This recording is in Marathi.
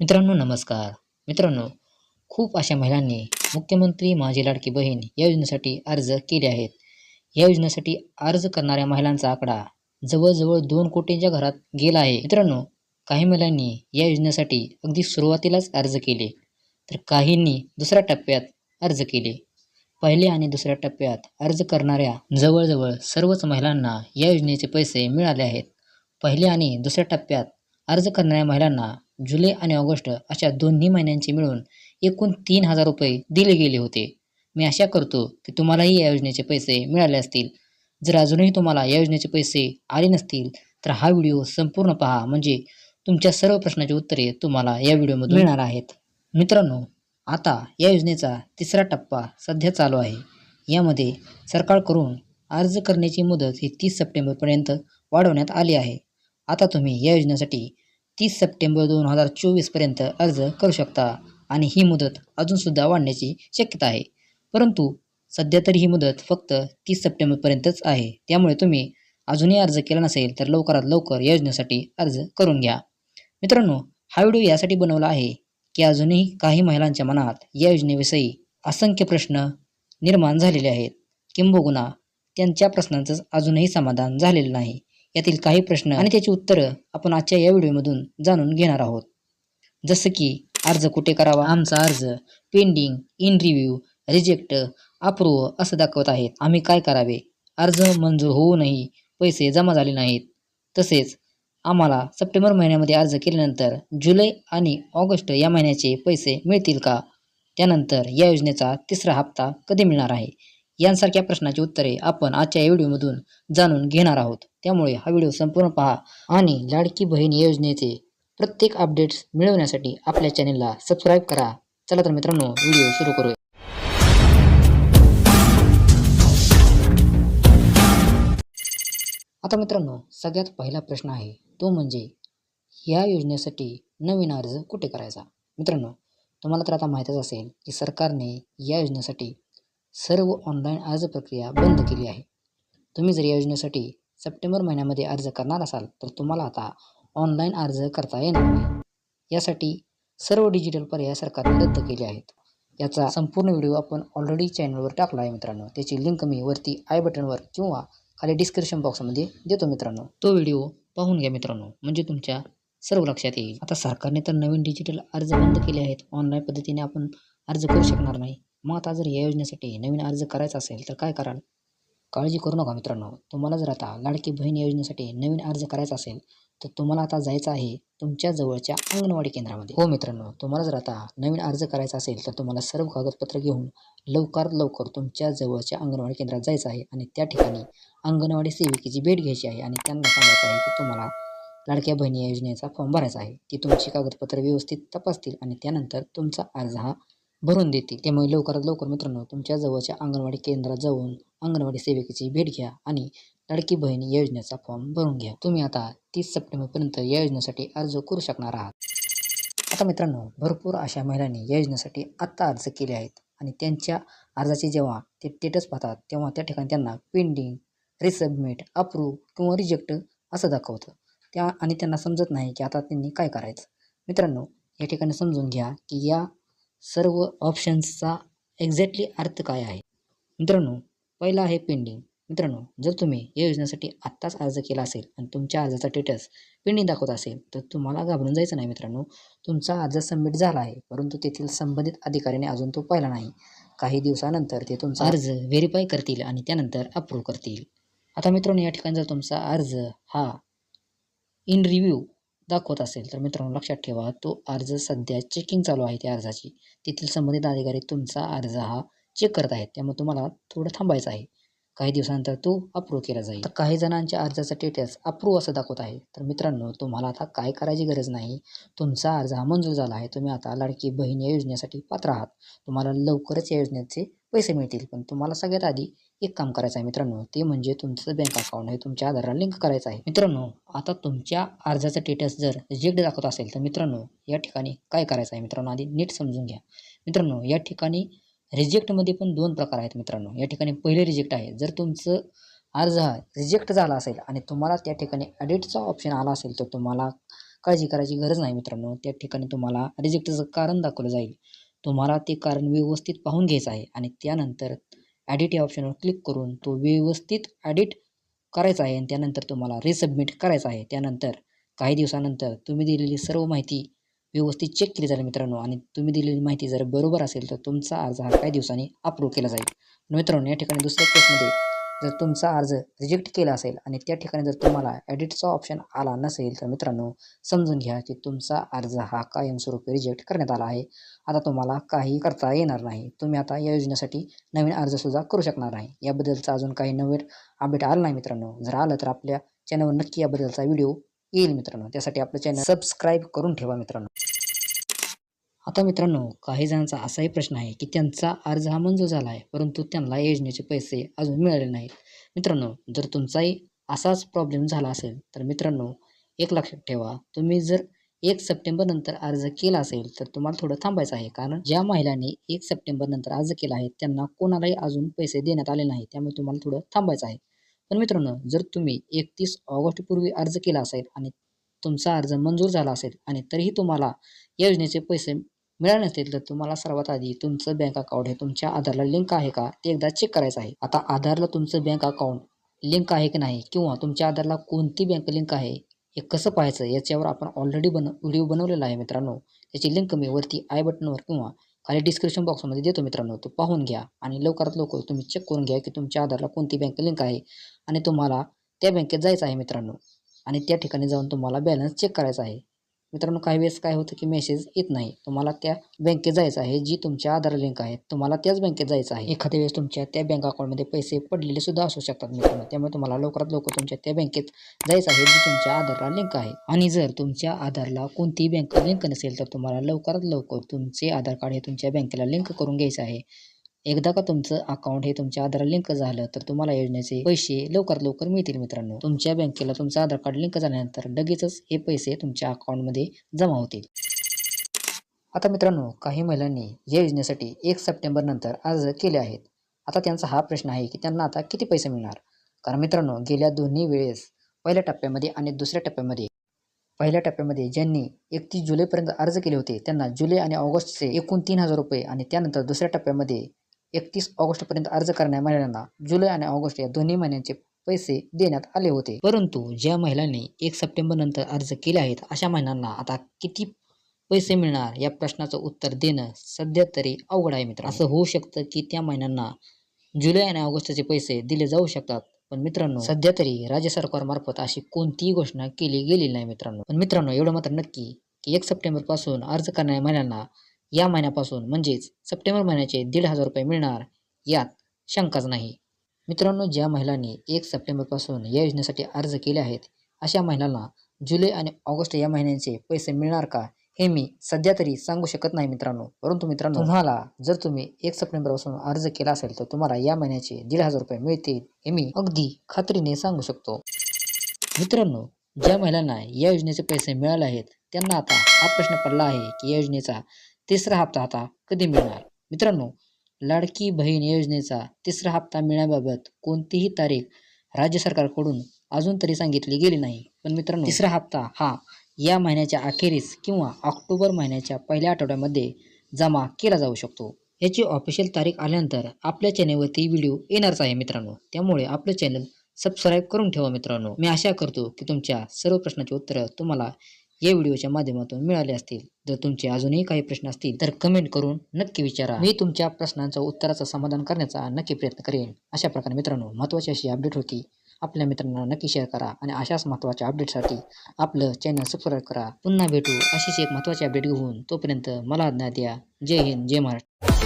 मित्रांनो नमस्कार. मित्रांनो खूप अशा महिलांनी मुख्यमंत्री माझी लाडकी बहीण या योजनेसाठी अर्ज केले आहेत. या योजनेसाठी अर्ज करणाऱ्या महिलांचा आकडा जवळजवळ दोन कोटींच्या घरात गेला आहे. मित्रांनो काही महिलांनी या योजनेसाठी अगदी सुरुवातीलाच अर्ज केले तर काहींनी दुसऱ्या टप्प्यात अर्ज केले. पहिल्या आणि दुसऱ्या टप्प्यात अर्ज करणाऱ्या जवळजवळ सर्वच महिलांना या योजनेचे पैसे मिळाले आहेत. पहिल्या आणि दुसऱ्या टप्प्यात अर्ज करणाऱ्या महिलांना जुलै आणि ऑगस्ट अशा दोन्ही महिन्यांचे मिळून एकूण तीन हजार रुपये दिले गेले होते. मी आशा करतो की तुम्हालाही या योजनेचे पैसे मिळाले असतील. जर अजूनही तुम्हाला या योजनेचे पैसे आले नसतील तर हा व्हिडिओ संपूर्ण पहा. म्हणजे तुमच्या सर्व प्रश्नाची उत्तरे तुम्हाला या व्हिडिओमधून मिळणार आहेत. मित्रांनो आता या योजनेचा तिसरा टप्पा सध्या चालू आहे. यामध्ये सरकारकडून अर्ज करण्याची मुदत ही तीस सप्टेंबरपर्यंत वाढवण्यात आली आहे. आता तुम्ही या योजनेसाठी तीस सप्टेंबर दोन हजार चोवीसपर्यंत अर्ज करू शकता आणि ही मुदत अजूनसुद्धा वाढण्याची शक्यता आहे. परंतु सध्या तरी ही मुदत फक्त तीस सप्टेंबरपर्यंतच आहे. त्यामुळे तुम्ही अजूनही अर्ज केला नसेल तर लवकरात लवकर या योजनेसाठी अर्ज करून घ्या. मित्रांनो हा व्हिडिओ यासाठी बनवला आहे की अजूनही काही महिलांच्या मनात या योजनेविषयी असंख्य प्रश्न निर्माण झालेले आहेत. किंबहुना त्यांच्या प्रश्नांचं अजूनही समाधान झालेलं नाही. यातील काही प्रश्न आणि त्याची उत्तरं आपण आजच्या या व्हिडिओमधून जाणून घेणार आहोत. जसं की अर्ज कुठे करावा? आमचा अर्ज pending in review reject approve असं दाखवत आहेत. आम्ही काय करावे? अर्ज मंजूर होऊनही पैसे जमा झाले नाहीत. तसेच आम्हाला सप्टेंबर महिन्यामध्ये अर्ज केल्यानंतर जुलै आणि ऑगस्ट या महिन्याचे पैसे मिळतील का? त्यानंतर या योजनेचा तिसरा हप्ता कधी मिळणार आहे? यांसारख्या प्रश्नाची उत्तरे आपण आजच्या या व्हिडिओमधून जाणून घेणार आहोत. त्यामुळे हा व्हिडिओ संपूर्ण पहा आणि लाडकी बहीण या योजनेचे प्रत्येक अपडेट्स मिळवण्यासाठी आपल्या चॅनेलला सबस्क्राईब करा. चला तर मित्रांनो व्हिडिओ सुरू करूया. आता मित्रांनो सगळ्यात पहिला प्रश्न आहे तो म्हणजे या योजनेसाठी नवीन अर्ज कुठे करायचा? मित्रांनो तुम्हाला तर आता माहीतच असेल की सरकारने या योजनेसाठी सर्व ऑनलाईन अर्ज प्रक्रिया बंद केली आहे. तुम्ही जर या योजनेसाठी सप्टेंबर महिन्यामध्ये अर्ज करणार असाल तर तुम्हाला आता ऑनलाईन अर्ज करता येणार नाही. यासाठी सर्व डिजिटल पर्याय सरकारने रद्द केले आहेत. याचा संपूर्ण व्हिडिओ आपण ऑलरेडी चॅनलवर टाकला आहे मित्रांनो. त्याची लिंक मी वरती आय बटनवर किंवा खाली डिस्क्रिप्शन बॉक्समध्ये देतो मित्रांनो. तो व्हिडिओ पाहून घ्या मित्रांनो. म्हणजे तुमच्या सर्व लक्षात येईल. आता सरकारने तर नवीन डिजिटल अर्ज बंद केले आहेत. ऑनलाईन पद्धतीने आपण अर्ज करू शकणार नाही. मग आता जर या योजनेसाठी नवीन अर्ज करायचा असेल तर काय कराल? काळजी करू नका मित्रांनो. तुम्हाला जर आता लाडकी बहीण योजनेसाठी नवीन अर्ज करायचा असेल तर तुम्हाला आता जायचं आहे तुमच्या जवळच्या अंगणवाडी केंद्रामध्ये. हो मित्रांनो तुम्हाला जर आता नवीन अर्ज करायचा असेल तर तुम्हाला सर्व कागदपत्र घेऊन लवकरात लवकर तुमच्या जवळच्या अंगणवाडी केंद्रात जायचं आहे आणि त्या ठिकाणी अंगणवाडी सेविकेची भेट घ्यायची आहे आणि त्यांना सांगायचं आहे की तुम्हाला लाडक्या बहिणी योजनेचा फॉर्म भरायचा आहे. ती तुमची कागदपत्र व्यवस्थित तपासतील आणि त्यानंतर तुमचा अर्ज हा भरून देतील. त्यामुळे लवकरात लवकर मित्रांनो तुमच्या जवळच्या अंगणवाडी केंद्रात जाऊन अंगणवाडी सेविकेची भेट घ्या आणि लडकी बहीण या योजनेचा फॉर्म भरून घ्या. तुम्ही आता तीस सप्टेंबरपर्यंत या योजनेसाठी अर्ज करू शकणार आहात. आता मित्रांनो भरपूर अशा महिलांनी या योजनेसाठी आत्ता अर्ज केले आहेत आणि त्यांच्या अर्जाचे जेव्हा ते स्टेटस पाहतात तेव्हा त्या ठिकाणी त्यांना पेंडिंग रिसबमिट अप्रूव्ह किंवा रिजेक्ट असं दाखवतं. त्या आणि त्यांना समजत नाही की आता त्यांनी काय करायचं. मित्रांनो या ठिकाणी समजून घ्या की या सर्व ऑप्शन्सचा एक्झॅक्टली अर्थ काय आहे? मित्रांनो पहिला आहे पेंडिंग मित्रांनो जर तुम्ही या योजनेसाठी आत्ताच अर्ज केला असेल आणि तुमच्या अर्जाचा स्टेटस पेंडिंग दाखवत असेल तर तुम्हाला घाबरून जायचं नाही मित्रांनो. तुमचा अर्ज सबमिट झाला आहे परंतु तेथील संबंधित अधिकाऱ्याने अजून तो पाहिला नाही. काही दिवसानंतर ते तुमचा अर्ज व्हेरीफाय करतील आणि त्यानंतर अप्रूव्ह करतील. आता मित्रांनो या ठिकाणी जर तुमचा अर्ज हा इन रिव्ह्यू दाखवत असेल तर मित्रांनो लक्षात ठेवा तो अर्ज सध्या चेकिंग चालू आहे त्या अर्जाची. तेथील संबंधित अधिकारी तुमचा अर्ज हा चेक करत आहेत. त्यामुळे तुम्हाला थोडं थांबायचं आहे. काही दिवसानंतर तो अप्रूव्ह केला जाईल. तर काही जणांच्या अर्जाचा स्टेटस अप्रूव्ह असं दाखवत आहे. तर मित्रांनो तुम्हाला आता काय करायची गरज नाही. तुमचा अर्ज हा मंजूर झाला आहे. तुम्ही आता लाडकी बहीण या योजनेसाठी पात्र आहात. तुम्हाला लवकरच या योजनेचे पैसे मिळतील. पण तुम्हाला सगळ्यात आधी एक काम करायचं आहे मित्रांनो ते म्हणजे तुमचं बँक अकाउंट हे तुमच्या आधारला लिंक करायचं आहे. मित्रांनो आता तुमच्या अर्जाचा स्टेटस जर रिजेक्ट दाखवत असेल तर मित्रांनो या ठिकाणी काय करायचं आहे मित्रांनो आधी नीट समजून घ्या. मित्रांनो या ठिकाणी रिजेक्टमध्ये पण दोन प्रकार आहेत मित्रांनो. या ठिकाणी पहिले रिजेक्ट आहे. जर तुमचं अर्ज हा रिजेक्ट झाला असेल आणि तुम्हाला त्या ठिकाणी एडिटचा ऑप्शन आला असेल तर तुम्हाला काळजी करायची गरज नाही मित्रांनो. त्या ठिकाणी तुम्हाला रिजेक्टचं कारण दाखवलं जाईल. तुम्हाला ते कारण व्यवस्थित पाहून घ्यायचं आहे आणि त्यानंतर ॲडिट या ऑप्शनवर क्लिक करून तो व्यवस्थित ॲडिट करायचा आहे. आणि त्यानंतर तुम्हाला रिसबमिट करायचा आहे. त्यानंतर काही दिवसानंतर तुम्ही दिलेली सर्व माहिती व्यवस्थित चेक केली जाईल मित्रांनो. आणि तुम्ही दिलेली माहिती जर बरोबर असेल तर तुमचा अर्ज हा काही दिवसांनी अप्रूव्ह केला जाईल. मित्रांनो या ठिकाणी दुसऱ्या केसमध्ये जर तुमचा अर्ज रिजेक्ट केला असेल आणि त्या ठिकाणी जर तुम्हाला एडिटचा ऑप्शन आला नसेल तर मित्रांनो समजून घ्या की तुमचा अर्ज हा कायमस्वरूपी रिजेक्ट करण्यात आला आहे. आता तुम्हाला काही करता येणार नाही. तुम्ही आता या योजनेसाठी नवीन अर्जसुद्धा करू शकणार नाही. याबद्दलचा अजून काही नवीन अपडेट आलं नाही मित्रांनो. जर आलं तर आपल्या चॅनलवर नक्की याबद्दलचा व्हिडिओ येईल मित्रांनो. त्यासाठी आपलं चॅनल सबस्क्राईब करून ठेवा मित्रांनो. आता मित्रांनो काही जणांचा असाही प्रश्न आहे की त्यांचा अर्ज हा मंजूर झाला आहे परंतु त्यांना योजनेचे पैसे अजून मिळाले नाहीत. मित्रांनो जर तुमचाही असाच प्रॉब्लेम झाला असेल तर मित्रांनो एक लक्षात ठेवा तुम्ही जर एक सप्टेंबर नंतर अर्ज केला असेल तर तुम्हाला थोडं थांबायचं आहे कारण ज्या महिलांनी एक सप्टेंबर नंतर अर्ज केला आहे त्यांना कोणालाही अजून पैसे देण्यात आले नाही त्यामुळे तुम्हाला थोडं थांबायचं आहे. पण मित्रांनो जर तुम्ही एकतीस ऑगस्टपूर्वी अर्ज केला असेल आणि तुमचा अर्ज मंजूर झाला असेल आणि तरीही तुम्हाला या योजनेचे पैसे मिळाले नसतील तर तुम्हाला सर्वात आधी तुमचं बँक अकाउंट हे तुमच्या आधारला लिंक आहे का? ते एकदा चेक करायचं आहे. आता आधारला तुमचं बँक अकाउंट लिंक आहे की नाही? किंवा तुमच्या आधारला कोणती बँक लिंक आहे? हे कसं पाहायचं? याच्यावर आपण ऑलरेडी बन व्हिडिओ बनवलेला आहे मित्रांनो. त्याची लिंक मी वरती आय बटनवर किंवा खाली डिस्क्रिप्शन बॉक्समध्ये देतो मित्रांनो. तो पाहून घ्या आणि लवकरात लवकर तुम्ही चेक करून घ्या की तुमच्या आधारला कोणती बँक लिंक आहे आणि तुम्हाला त्या बँकेत जायचं आहे मित्रांनो. आणि त्या ठिकाणी जाऊन तुम्हाला बॅलन्स चेक करायचा आहे. मित्रांनो काही वेळेस काय होतं की मेसेज येत नाही. तुम्हाला त्या बँकेत जायचं आहे जी तुमच्या आधार लिंक आहे तुम्हाला त्याच बँकेत जायचं आहे. एखाद्या वेळेस तुमच्या त्या बँक अकाउंटमध्ये पैसे पडलेले सुद्धा असू शकतात मित्रांनो. त्यामुळे तुम्हाला लवकरात लवकर तुमच्या त्या बँकेत जायचं आहे जी तुमच्या आधारला लिंक आहे. आणि जर तुमच्या आधारला कोणतीही बँक लिंक नसेल तर तुम्हाला लवकरात लवकर तुमचे आधार कार्ड हे तुमच्या बँकेला लिंक करून घ्यायचं आहे. एकदा का तुमचं अकाउंट हे तुमच्या आधार लिंक झालं तर तुम्हाला योजनेचे पैसे लवकरात लवकर मिळतील मित्रांनो. तुमच्या बँकेला तुमचं आधार कार्ड लिंक झाल्यानंतर लगेचच हे पैसे तुमच्या अकाउंटमध्ये जमा होतील. आता मित्रांनो काही महिलांनी या योजनेसाठी एक सप्टेंबर नंतर अर्ज केले आहेत. आता त्यांचा हा प्रश्न आहे की त्यांना आता किती पैसे मिळणार? कारण मित्रांनो गेल्या दोन्ही वेळेस पहिल्या टप्प्यामध्ये आणि दुसऱ्या टप्प्यामध्ये पहिल्या टप्प्यामध्ये ज्यांनी एकतीस जुलैपर्यंत अर्ज केले होते त्यांना जुलै आणि ऑगस्टचे एकूण तीन हजार रुपये आणि त्यानंतर दुसऱ्या टप्प्यामध्ये एकतीस ऑगस्टपर्यंत अर्ज करणाऱ्या महिलांना जुलै आणि ऑगस्ट या दोन्ही महिन्यांचे पैसे देण्यात आले होते. परंतु ज्या महिलांनी एक सप्टेंबर नंतर अर्ज केले आहेत अशा महिलांना आता किती पैसे मिळणार या प्रश्नाचं उत्तर देणं सध्या तरी अवघड आहे मित्र असं होऊ शकतं की त्या महिन्यांना जुलै आणि ऑगस्टचे पैसे दिले जाऊ शकतात. पण मित्रांनो सध्या तरी राज्य सरकारमार्फत अशी कोणतीही घोषणा केली गेलेली नाही मित्रांनो. पण मित्रांनो एवढं मात्र नक्की की एक सप्टेंबरपासून अर्ज करणाऱ्या महिलांना या महिन्यापासून म्हणजेच सप्टेंबर महिन्याचे दीड हजार रुपये मिळणार यात शंकाच नाही. मित्रांनो ज्या महिलांनी एक सप्टेंबरपासून या योजनेसाठी अर्ज केले आहेत अशा महिलांना जुलै आणि ऑगस्ट या महिन्यांचे पैसे मिळणार का हे मी सध्या तरी सांगू शकत नाही मित्रांनो. परंतु मित्रांनो तुम्हाला जर तुम्ही एक सप्टेंबरपासून अर्ज केला असेल तर तुम्हाला या महिन्याचे दीड हजार रुपये मिळतील हे मी अगदी खात्रीने सांगू शकतो. मित्रांनो ज्या महिलांना या योजनेचे पैसे मिळाले आहेत त्यांना आता हा प्रश्न पडला आहे की या योजनेचा तिसरा हप्ता आता कधी मिळणार? मित्रांनो लाडकी बहीण योजनेचा तिसरा हप्ता मिळण्याबाबत कोणतीही तारीख राज्य सरकारकडून अजून तरी सांगितली गेली नाही. पण मित्रांनो तिसरा हप्ता हा या महिन्याच्या अखेरीस किंवा ऑक्टोबर महिन्याच्या पहिल्या आठवड्यामध्ये जमा केला जाऊ शकतो. याची ऑफिशियल तारीख आल्यानंतर आपल्या चॅनेलवरती व्हिडिओ येणारच आहे मित्रांनो. त्यामुळे आपलं चॅनल सबस्क्राईब करून ठेवा मित्रांनो. मी आशा करतो की तुमच्या सर्व प्रश्नाची उत्तरं तुम्हाला या व्हिडिओच्या माध्यमातून मिळाले असतील. जर तुमचे अजूनही काही प्रश्न असतील तर कमेंट करून नक्की विचारा. मी तुमच्या प्रश्नांचा उत्तराचं समाधान करण्याचा नक्की प्रयत्न करेन. अशा प्रकारे मित्रांनो महत्त्वाची अशी अपडेट होती. आपल्या मित्रांना नक्की शेअर करा आणि अशाच महत्त्वाच्या अपडेटसाठी आपलं चॅनल सबस्क्राईब करा. पुन्हा भेटू अशीच एक महत्त्वाची अपडेट घेऊन. तोपर्यंत मला आज्ञा द्या. जय हिंद जय महाराष्ट्र.